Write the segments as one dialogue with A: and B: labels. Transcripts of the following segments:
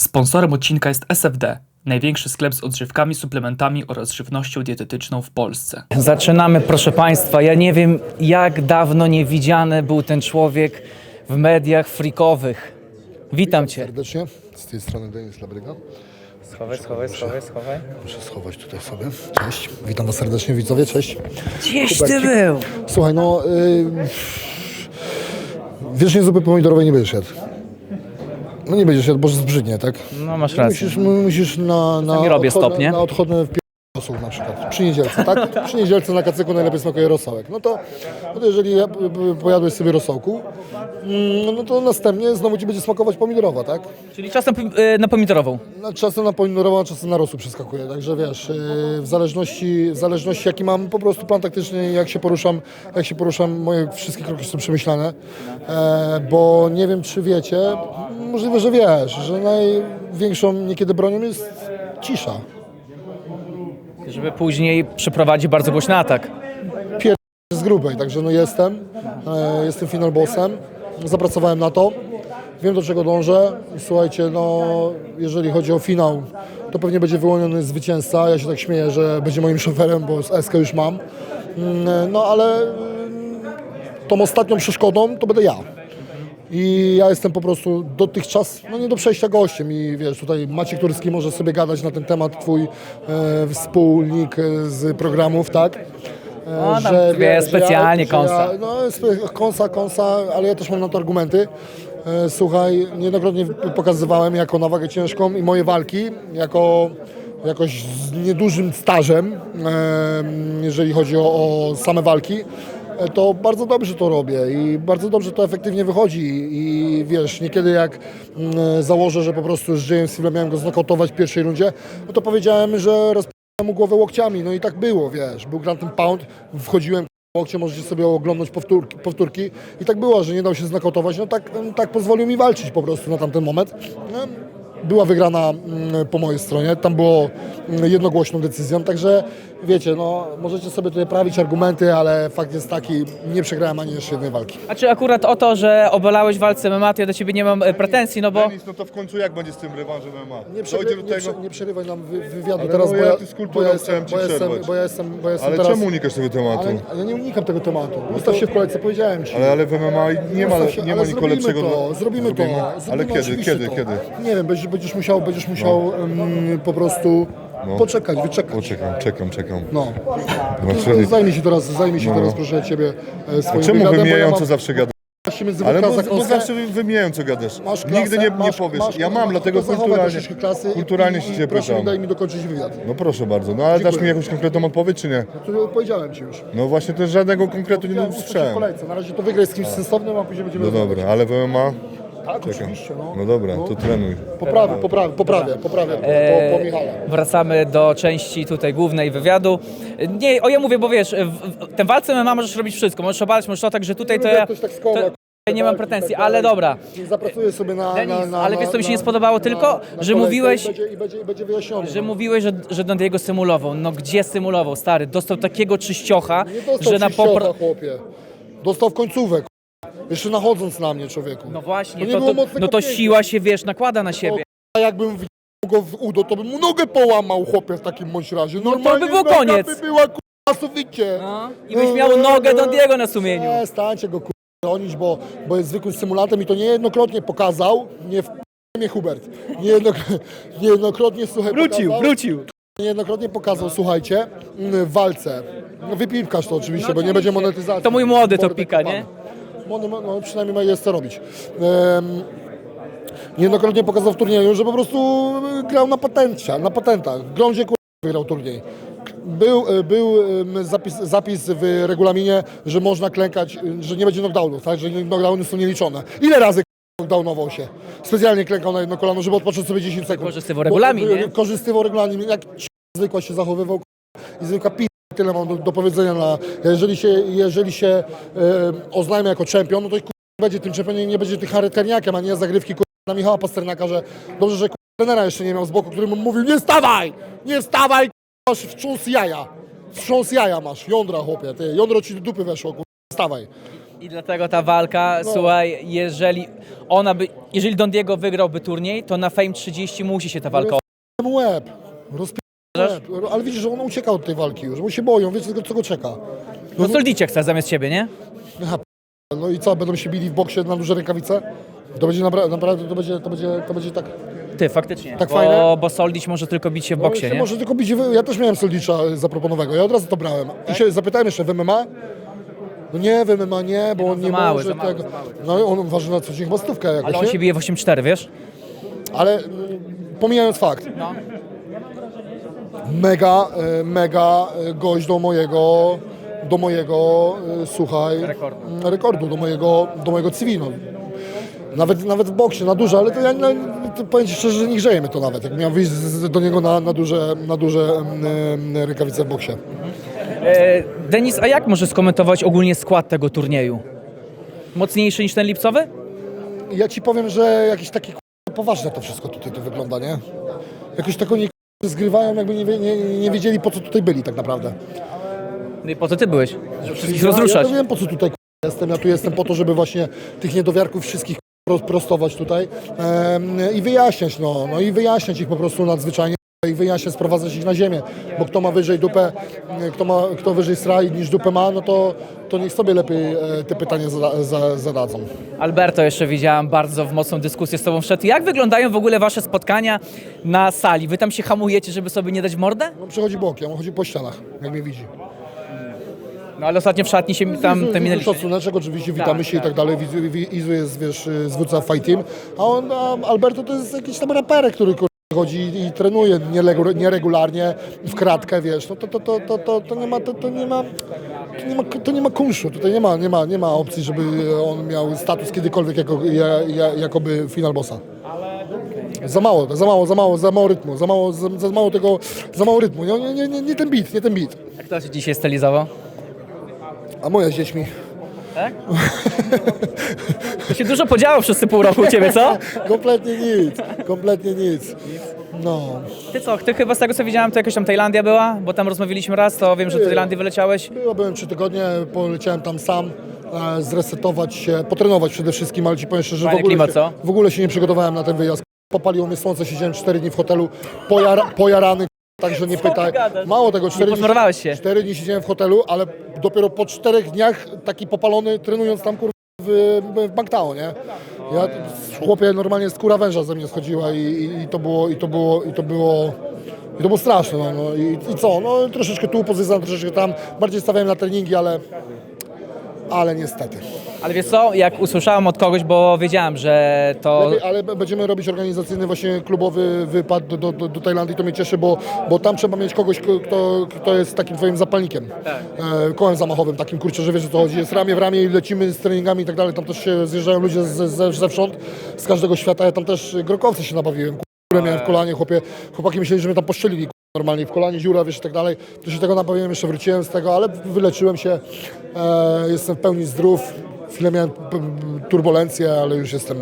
A: Sponsorem odcinka jest SFD, największy sklep z odżywkami, suplementami oraz żywnością dietetyczną w Polsce.
B: Zaczynamy, proszę Państwa. Ja nie wiem, jak dawno nie widziany był ten człowiek w mediach freakowych. Witam Cię.
C: serdecznie. Z tej strony Denis Labryga.
B: Schowaj, schowaj, schowaj, schowaj.
C: Muszę schować tutaj sobie. Cześć. Witam Was serdecznie, widzowie. Cześć.
B: Gdzieś Ty był?
C: Słuchaj, no... Yy, wiecznie zupy pomidorowej nie będziesz jadł. No nie będziesz jadł, bo zbrzydnie, tak?
B: No masz rację.
C: Musisz, musisz na, na,
B: Sami robię
C: odchodne,
B: stopnie.
C: na odchodne rosół na przykład. Przy niedzielce, tak? Przy niedzielce na kacyku najlepiej smakuje rosołek. No to, no to jeżeli pojadłeś sobie rosołku, mm, no to następnie znowu Ci będzie smakować pomidorowa, tak?
B: Czyli czasem y, na pomidorową.
C: No, czasem na pomidorową, a czasem na rosół przeskakuje, także wiesz, yy, w zależności, w zależności jaki mam po prostu plan taktyczny, jak się poruszam, jak się poruszam, moje wszystkie kroki są przemyślane, e, bo nie wiem czy wiecie, możliwe, że wiesz, że największą niekiedy bronią jest cisza.
B: Żeby później przeprowadzić bardzo głośny atak.
C: z grubej, także no jestem, e, jestem final bossem, zapracowałem na to, wiem do czego dążę. Słuchajcie, no jeżeli chodzi o finał, to pewnie będzie wyłoniony zwycięzca, ja się tak śmieję, że będzie moim szoferem, bo SK już mam, Mm, no ale mm, tą ostatnią przeszkodą to będę ja. I ja jestem po prostu dotychczas, no nie do przejścia gościem i wiesz, tutaj Maciek Turski może sobie gadać na ten temat, twój e, wspólnik e, z programów, tak? E,
B: O, tam wie, specjalnie
C: że ja,
B: kąsa.
C: że Ja, no kąsa, kąsa, ale ja też mam na to argumenty. E, słuchaj, niejednokrotnie pokazywałem jako na wagę ciężką i moje walki, jako jakoś z niedużym stażem, jeżeli chodzi o, o same walki, to bardzo dobrze to robię i bardzo dobrze to efektywnie wychodzi. I wiesz, niekiedy jak mm, założę, że po prostu z Jayem Steelem miałem go znokautować w pierwszej rundzie, no to powiedziałem, że roz mu głowę łokciami, no i tak było, wiesz, był Grand Pound, wchodziłem łokcie, możecie sobie oglądać powtórki, powtórki. I tak było, że nie dał się znakautować, no tak, tak pozwolił mi walczyć po prostu na tamten moment. No, była wygrana mm, po mojej stronie, tam było mm, jednogłośną decyzją, także wiecie, no możecie sobie tutaj prawić argumenty, ale fakt jest taki, nie przegrałem ani jeszcze jednej walki.
B: A czy akurat o to, że obalałeś walce MMA, to ja do Ciebie nie mam e, pretensji, no bo...
D: Denis, no to w końcu jak będzie z tym rewanżem MMA?
C: Nie,
D: Dojdzie
C: przery,
D: do
C: nie,
D: tego?
C: prze, nie przerywaj nam wy, wywiadu
D: Ale
C: teraz,
D: no
C: bo,
D: ja
C: ja,
D: tu z
C: bo, ja jestem,
D: chciałem ci
C: bo, ja jestem,
D: przerwać.
C: bo ja jestem, bo ja jestem
D: Ale
C: teraz...
D: czemu unikasz tego tematu?
C: Ale, ale ja nie unikam tego tematu. Ustaw się w kolejce, powiedziałem ci.
D: Ale, ale w MMA nie ma,
C: Ustaw się,
D: nie
C: ale
D: ma nikogo
C: zrobimy
D: lepszego.
C: To,
D: dla-
C: zrobimy, to.
D: Ale
C: Zrobimy
D: kiedy,
C: oczywiście
D: kiedy,
C: to.
D: kiedy?
C: Nie wiem, będziesz, będziesz musiał, będziesz musiał em, po prostu poczekać, wyczekać.
D: Poczekam, czekam, czekam.
C: No. Zajmij się teraz, zajmij się
D: No.
C: teraz proszę Ciebie e, swoim
D: Czemu
C: wywiadem, bo ja mam
D: zawsze gadasz?
C: między
D: Ale bo, bo zawsze wy- wymijająco gadasz.
C: Masz klasę,
D: Nigdy nie, nie
C: masz,
D: powiesz.
C: Masz,
D: Ja mam, dlatego
C: zachowaj
D: kulturalnie,
C: troszeczkę klasy i-
D: kulturalnie
C: i,
D: się
C: i
D: cię
C: proszę
D: pytam.
C: daj mi dokończyć wywiad.
D: No proszę bardzo, no ale dasz
C: Dziękuję.
D: mi jakąś konkretną odpowiedź, czy nie?
C: To powiedziałem Ci już.
D: No właśnie, to żadnego konkretu nie
C: się w
D: usłyszałem.
C: kolejce. Na razie to wygraj z kimś sensownym, a później będziemy
D: No
C: rozmawiać.
D: dobra, ale w MMA?
C: Tak, oczywiście. No.
D: No dobra, to trenuj.
C: Poprawię, poprawię, poprawię, poprawię po, po, Michale.
B: Wracamy do części tutaj głównej wywiadu. Nie, o ja mówię, bo wiesz, w, w tym walce MMA możesz robić wszystko. Możesz obalać, możesz to tak, że tutaj to ja...
C: ktoś tak skoma,
B: to, ja nie mam
C: walki i
B: pretensji,
C: tak dalej.
B: ale dobra.
C: Zapracuję sobie na,
B: Denis,
C: na, na
B: ale
C: na,
B: wiesz, co mi się
C: na-
B: nie spodobało tylko?
C: na
B: Że mówiłeś-
C: I będzie, i będzie, i będzie wyjaśnione.
B: Że mówiłeś, że, że Dondiego symulował. No gdzie symulował, stary? Dostał takiego czyściocha,
C: Nie dostał
B: że na popro...
C: chłopie. Dostał w końcówek. Jeszcze nachodząc na mnie, człowieku.
B: No właśnie,
C: nie
B: to,
C: było
B: to,
C: mocnego
B: no to
C: pięcia.
B: siła się, wiesz, nakłada na siebie.
C: A jakbym widział go w udo, to bym mu nogę połamał, chłopie, w takim bądź razie.
B: No to
C: Normalnie
B: by było
C: noga
B: koniec.
C: by była, kurwa, suficie.
B: No, i byś miał nogę Dondiego na sumieniu.
C: Nie, stańcie go, kurwa, bronić, bo, bo jest zwykłym symulantem i to niejednokrotnie pokazał, nie w mnie Hubert, niejednokrotnie, niejednokrotnie słuchaj,
B: Wrócił,
C: pokazał,
B: wrócił.
C: Niejednokrotnie pokazał, słuchajcie, mm, w walce. No wypiłkasz to oczywiście, bo nie będzie monetyzacji.
B: To mój młody to pika,
C: kopany. Młody, ma- no, przynajmniej ma jest co robić. Em, niejednokrotnie pokazał w turnieju, że po prostu y, grał na patencie, na patentach. W grądzie wygrał turniej. Był, y, był zapis, zapis w regulaminie, że można klękać, y, że nie będzie knockdownów, tak? że knockdowny są nieliczone. Ile razy knockdownował się? Specjalnie klękał na jedno kolano, żeby odpocząć sobie 10 sekund.
B: Wykorzystywał regulamin,
C: Bo-
B: nie?
C: Korzystywał regulamin, jak zwykła się zachowywał i zwykła pi... Tyle mam do, do powiedzenia na... Jeżeli się, jeżeli się e, oznajmia jako czempion, no to będzie tym czempionem nie będzie tym charyterniakiem, a nie zagrywki na Michała Pasternaka, że dobrze, że trenera jeszcze nie miał z boku, który mu mówił nie stawaj, nie stawaj, masz wstrząs jaja. Wstrząs jaja masz, jądra chłopie, ty, jądro ci do dupy weszło, k***a, stawaj.
B: I dlatego ta walka, słuchaj, jeżeli ona by, jeżeli Don Diego wygrałby turniej, to na Fame 30 musi się ta walka
C: mu łeb. Łeb. Ale widzisz, że on ucieka od tej walki już, bo się boją, wiecie co go czeka.
B: No Soldicie chce zamiast ciebie, nie?
C: Aha, p- No i co, będą się bili w boksie na duże rękawice? To będzie napra- naprawdę, to będzie, to będzie, to będzie tak...
B: Ty, faktycznie.
C: Tak
B: bo,
C: fajne?
B: bo Soldić może tylko bić się w
C: No,
B: boksie,
C: się
B: nie?
C: Może tylko bić, ja też miałem Soldicza zaproponowanego, ja od razu to brałem. I się zapytałem jeszcze, w MMA? No nie, w MMA nie, bo on
B: za
C: nie
B: mały,
C: może
B: za mały,
C: tego.
B: za mały.
C: No on waży na co dzień chyba stówkę jakoś,
B: Ale on
C: nie?
B: się bije w 8-4, wiesz?
C: Ale mm, pomijając fakt,
B: No.
C: Mega, e, mega e, gość do mojego, do mojego, e, słuchaj,
B: Rekordu.
C: mm, rekordu, do mojego, do mojego CV, no. Nawet, nawet w boksie, na duże, ale to ja no, to powiem Ci szczerze, że nie grzeje mnie to nawet, jak miałem wyjść do niego na, na duże, na duże e, rękawice w boksie.
B: E, Denis, a jak możesz skomentować ogólnie skład tego turnieju? Mocniejszy niż ten lipcowy?
C: Ja Ci powiem, że jakieś takie k***a, poważne to wszystko tutaj to wygląda, nie? Jakoś taką nie k***a, zgrywają, jakby nie, nie, nie wiedzieli po co tutaj byli tak naprawdę.
B: No i po co ty byłeś? Żeby wszystkich
C: Ja,
B: rozruszać.
C: ja wiem po co tutaj k***a, jestem. Ja tu jestem po to, żeby właśnie tych niedowiarków wszystkich k***a, prostować tutaj em, i wyjaśniać, no, no i wyjaśniać ich po prostu nadzwyczajnie i wyjaśniać, sprowadzać ich na ziemię, bo kto ma wyżej dupę, kto, ma, kto wyżej straj niż dupę ma, no to, to niech sobie lepiej e, te pytania zada, za, zadadzą.
B: Alberto jeszcze widziałam bardzo w mocną dyskusję z tobą wszedł. Jak wyglądają w ogóle wasze spotkania na sali? Wy tam się hamujecie, żeby sobie nie dać mordę?
C: On przychodzi bokiem, on chodzi po ścianach, jak mnie widzi.
B: No ale ostatnio w szatni się tam
C: Izu-
B: te
C: Izu
B: minęliście.
C: Szacuneczek, oczywiście witamy
B: Tak,
C: się i tak dalej. Wizu- Wi- Izu jest, wiesz, zwódca Fight Team, a on, a Alberto to jest jakiś tam raperek, który chodzi i trenuje nieregularnie, w kratkę, wiesz, no to, to, to, to, to, to nie ma, to, to nie ma, to nie ma, to nie ma kunszu, tutaj nie ma, nie ma, nie ma opcji, żeby on miał status kiedykolwiek jako, ja, ja, jakoby final bossa. Za mało, za mało, za mało, za mało rytmu, za mało, za, za mało tego, za mało rytmu, nie, nie, nie, nie, ten beat, nie ten beat.
B: Jak to się dzisiaj stylizował?
C: A moja z dziećmi.
B: Tak? To się dużo podziało przez te pół roku u ciebie, co?
C: Kompletnie nic, kompletnie nic. No,
B: Ty co, ty chyba z tego co widziałem, to jakaś tam Tajlandia była? Bo tam rozmawialiśmy raz, to wiem, że do Tajlandii wyleciałeś.
C: było, byłem trzy tygodnie, poleciałem tam sam, e, zresetować się, potrenować przede wszystkim, ale ci powiem szczerze, że w
B: Fajny
C: ogóle,
B: klimat,
C: się,
B: co?
C: w ogóle się nie przygotowałem na ten wyjazd. Popaliło mnie słońce, siedziałem cztery dni w hotelu, pojara, pojarany, także nie pytaj. Mało tego, cztery dni,
B: posmarowałeś się?
C: cztery dni siedziałem w hotelu, ale dopiero po czterech dniach taki popalony, trenując tam kur... w, w Bangtao, nie? Ja, chłopie, normalnie skóra węża ze mnie schodziła i, i, i to było, i to było, i to było... I to było straszne, no, no i, i co, no troszeczkę tu pozjedzałem, troszeczkę tam, bardziej stawiałem na treningi, ale, ale niestety.
B: Ale wiesz co, jak usłyszałem od kogoś, bo wiedziałem, że to...
C: Lepiej, ale będziemy robić organizacyjny właśnie klubowy wypad do, do, do, Tajlandii, to mnie cieszy, bo, bo tam trzeba mieć kogoś, kto, kto jest takim twoim zapalnikiem. E, kołem zamachowym, takim kurczę, że wiesz o co chodzi, jest ramię w ramię i lecimy z treningami i tak dalej, tam też się zjeżdżają ludzie z, z, zewsząd, z każdego świata, ja tam też grokowce się nabawiłem, które miałem w kolanie, chłopie, chłopaki myśleli, że mnie tam poszczelili, normalnie w kolanie dziura, wiesz i tak dalej, to się tego nabawiłem, jeszcze wróciłem z tego, ale wyleczyłem się, e, jestem w pełni zdrów, chwilę miałem turbulencję, ale już jestem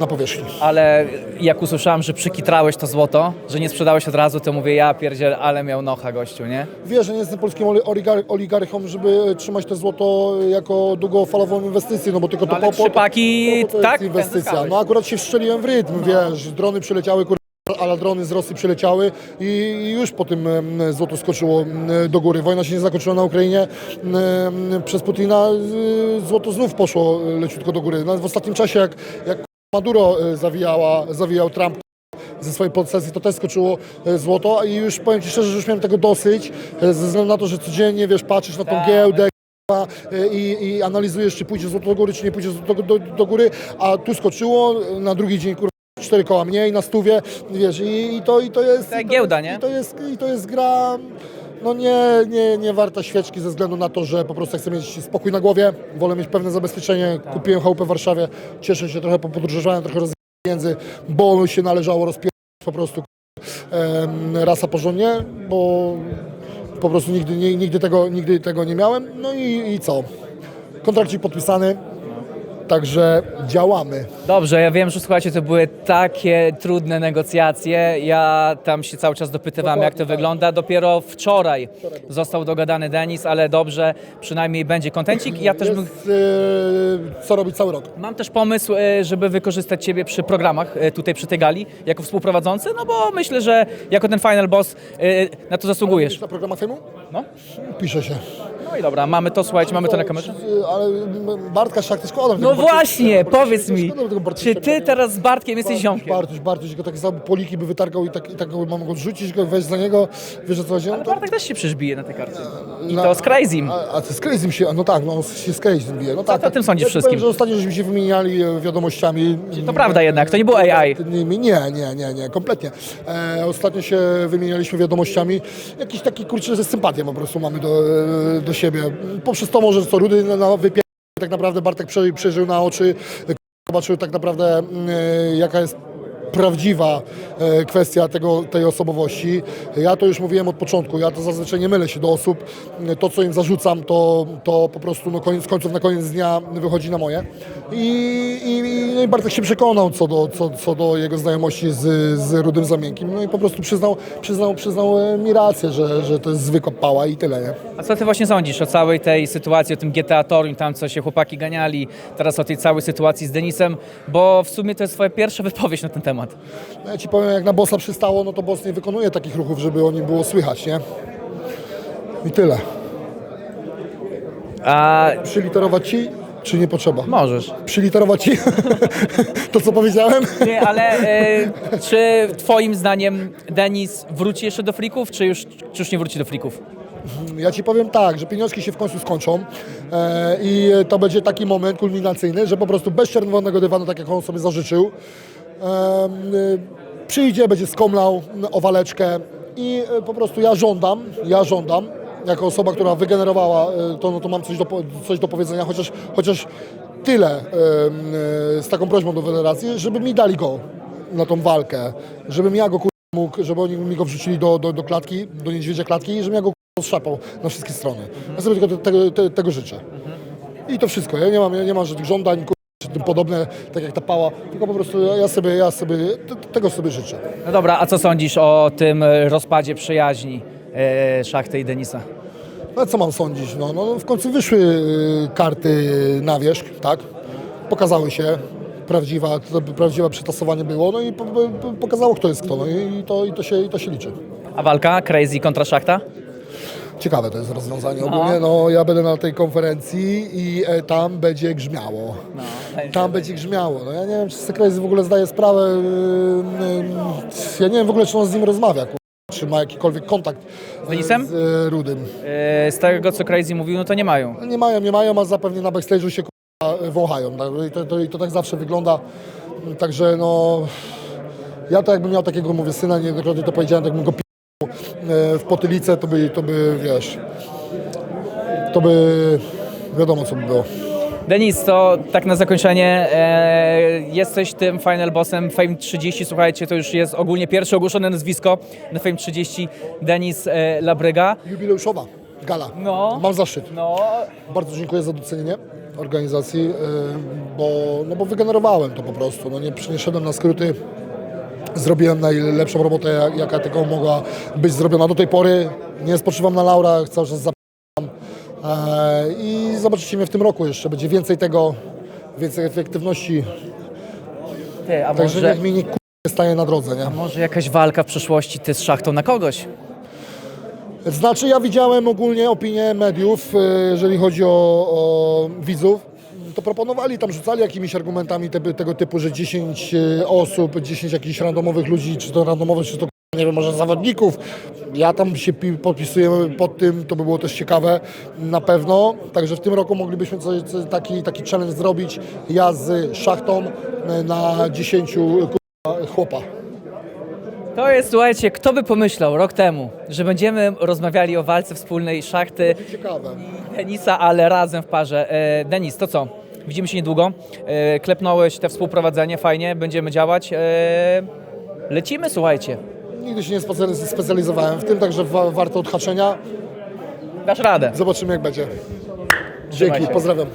C: na powierzchni.
B: Ale jak usłyszałem, że przykitrałeś to złoto, że nie sprzedałeś od razu, to mówię, ja pierdziel, ale miał nocha gościu, nie?
C: Wiesz, że nie jestem polskim oli- oligar- oligarchą, żeby trzymać to złoto jako długofalową inwestycję, no bo tylko to
B: ale
C: po, po, po to
B: tak,
C: jest inwestycja.
B: zyskałeś.
C: No akurat się wstrzeliłem w rytm, wiesz, drony przyleciały, kur... ale drony z Rosji przyleciały i już po tym złoto skoczyło do góry. Wojna się nie zakończyła na Ukrainie. Przez Putina y, złoto znów poszło y, leciutko do góry. Nawet w ostatnim czasie, jak, jak Maduro y, zawijała, zawijał Trump ze swojej podsesji, to też skoczyło e, złoto i już powiem Ci szczerze, że już miałem tego dosyć, e, ze względu na to, że codziennie, wiesz, patrzysz na tą
B: Tak.
C: giełdę, e, i, i analizujesz, czy pójdzie złoto do góry, czy nie pójdzie złoto do, do, do góry, a tu skoczyło, e, na drugi dzień, kurwa, cztery koła mniej na stówie, wiesz, i, i, to, i to jest...
B: Tak
C: i to
B: giełda, nie?
C: I to jest, i to jest gra... No nie, nie, nie warta świeczki ze względu na to, że po prostu chcę mieć spokój na głowie, wolę mieć pewne zabezpieczenie. Kupiłem chałupę w Warszawie, cieszę się trochę, podróżowałem trochę roz pieniędzy, bo się należało rozpierać po prostu em, rasa porządnie, bo po prostu nigdy, nie, nigdy, tego, nigdy tego nie miałem. No i, i co? Kontrakcik podpisany. Także działamy.
B: Dobrze, ja wiem, że słuchajcie, to były takie trudne negocjacje. Ja tam się cały czas dopytywałem, jak to
C: tak.
B: wygląda. Dopiero wczoraj został dogadany Denis, ale dobrze, przynajmniej będzie kontencik. Ja też bym...
C: Jest, e, co robić cały rok.
B: Mam też pomysł, e, żeby wykorzystać Ciebie przy programach e, tutaj przy tej gali, jako współprowadzący, no bo myślę, że jako ten final boss e, na to zasługujesz.
C: Jest na programach filmu?
B: No,
C: Pisze się.
B: no i dobra, mamy to, słuchajcie, mamy to na kamerze.
C: Ale Bartka Szachty szkoda.
B: No
C: tego Bartka-
B: właśnie,
C: Bartka-
B: powiedz mi, czy. Ty teraz z Bartkiem jesteś ziomkiem?
C: Bartuś, Bartuś, go takie same poliki by wytargał i tak, i tak mam go rzucić, go wejść za niego, wiesz o co chodzi? No to-
B: Bartek też się przecież na tej karcie. I
C: No,
B: to z Crazym.
C: A, a to z Crazym się, no tak, no się z Crazym bije. No tak,
B: ty o tym sądzisz
C: ja ci
B: wszystkim?
C: Powiem, że ostatnio żeśmy się wymieniali e, wiadomościami.
B: To prawda jednak, to nie było AI.
C: Nie, nie, nie, nie, nie kompletnie. E, ostatnio się wymienialiśmy wiadomościami. Jakiś taki kurczę, że sympatię po prostu mamy do, e, do siebie. Poprzez to może co Rudy na, na wypie... tak naprawdę Bartek prze, przeżył na oczy, zobaczył tak naprawdę mm, e, jaka jest prawdziwa e, kwestia tego, tej osobowości. Ja to już mówiłem od początku, ja to zazwyczaj nie mylę się do osób. To, co im zarzucam, to, to po prostu no, koniec końców na koniec dnia wychodzi na moje. I, i, no i Bartek się przekonał co do, co, co do jego znajomości z, z Rudym Zamienkim. No i po prostu przyznał, przyznał, przyznał e, mi rację, że, że to jest zwykła pała i tyle, nie?
B: A co Ty właśnie sądzisz o całej tej sytuacji, o tym GTA Toruń, tam co się chłopaki ganiali, teraz o tej całej sytuacji z Denisem, bo w sumie to jest Twoja pierwsza wypowiedź na ten temat.
C: No ja ci powiem, jak na bossa przystało, no to boss nie wykonuje takich ruchów, żeby o nim było słychać, nie? I tyle.
B: A
C: Przyliterować ci, czy nie potrzeba?
B: możesz.
C: Przyliterować ci to, co powiedziałem?
B: Nie, ale e, czy Twoim zdaniem Denis wróci jeszcze do frików, czy już, czy już nie wróci do frików?
C: Ja ci powiem tak, że pieniążki się w końcu skończą e, i to będzie taki moment kulminacyjny, że po prostu bez czerwonego dywanu, tak jak on sobie zażyczył, y, przyjdzie, będzie skomlał o waleczkę i e, po prostu ja żądam, ja żądam, jako osoba, która wygenerowała e, to, no to mam coś do, coś do powiedzenia, chociaż, chociaż tyle z taką prośbą do federacji, żeby mi dali go na tą walkę, żebym ja go mógł, żeby oni mi go wrzucili do, do, do klatki, do niedźwiedzia klatki i żebym ja go rozszapał na wszystkie strony. Ja sobie tylko te, tego, te, tego życzę. I to wszystko. Ja nie mam, ja nie mam żadnych żądań, czy tym podobne, tak jak ta pała, tylko po prostu ja, sobie, ja sobie, te, tego sobie życzę.
B: No dobra, a co sądzisz o tym e, rozpadzie przyjaźni e, Szachty i Denisa?
C: No co mam sądzić? No, no w końcu wyszły y, karty na wierzch, tak? Pokazały się. Prawdziwa, to prawdziwe przetasowanie było, no i po, po, pokazało, kto jest kto, no i, i, to, i, to się, i to się liczy.
B: A walka Crazy kontra Szachta?
C: Ciekawe to jest rozwiązanie ogólnie. No, ja będę na tej konferencji i e, tam będzie grzmiało. Tam będzie grzmiało. No, ja nie wiem, czy Sekrezy w ogóle zdaje sprawę. Ja nie wiem w ogóle, czy on z nim rozmawia. kur- Czy ma jakikolwiek kontakt
B: Z Denisem?
C: z e, Rudym.
B: E, z tego, co Crazy mówił, no to nie mają.
C: No, Nie mają, nie mają, a zapewne na backstage'u się kurwa, wąchają. tak? I to, to, I to tak zawsze wygląda. Także no. Ja to jakbym miał takiego, mówię, syna, niejednokrotnie to powiedziałem, tak jakbym go w potylicę, to by, to by, wiesz, to by wiadomo, co by było.
B: Denis, to tak na zakończenie, e, jesteś tym final bossem Fame 30, słuchajcie, to już jest ogólnie pierwsze ogłoszone nazwisko na Fame 30, Denis e, Labryga.
C: Jubileuszowa gala.
B: No.
C: Mam zaszczyt.
B: No,
C: Bardzo dziękuję za docenienie organizacji, e, bo, no bo wygenerowałem to po prostu. No nie, nie szedłem na skróty. Zrobiłem najlepszą robotę, jak- jaka tylko mogła być zrobiona do tej pory. Nie spoczywam na laurach, cały czas zapam. E, I zobaczycie mnie w tym roku jeszcze. Będzie więcej tego, więcej efektywności.
B: ty, a
C: Także
B: może,
C: niech mi nie ku- staje na drodze, nie?
B: może jakaś walka w przyszłości ty z Szachtą na kogoś?
C: Znaczy ja widziałem ogólnie opinię mediów, e, jeżeli chodzi o, o widzów, to proponowali, tam rzucali jakimiś argumentami te, tego typu, że 10 e, osób, 10 jakichś randomowych ludzi, czy to randomowych, czy to nie wiem, może zawodników. Ja tam się pi- podpisuję pod tym, to by było też ciekawe na pewno. Także w tym roku moglibyśmy coś, taki, taki challenge zrobić. Ja z szachtą e, na 10 kurwa, chłopa.
B: To jest, słuchajcie, kto by pomyślał rok temu, że będziemy rozmawiali o walce wspólnej Szachty
C: Ciekawe.
B: i Denisa, ale razem w parze. E, Denis, to co? Widzimy się niedługo. E, klepnąłeś te współprowadzenie, fajnie, będziemy działać. E, lecimy, słuchajcie.
C: Nigdy się nie specjalizowałem w tym, także wa- warto odhaczenia.
B: Dasz radę.
C: Zobaczymy jak będzie. Dzięki, pozdrawiam.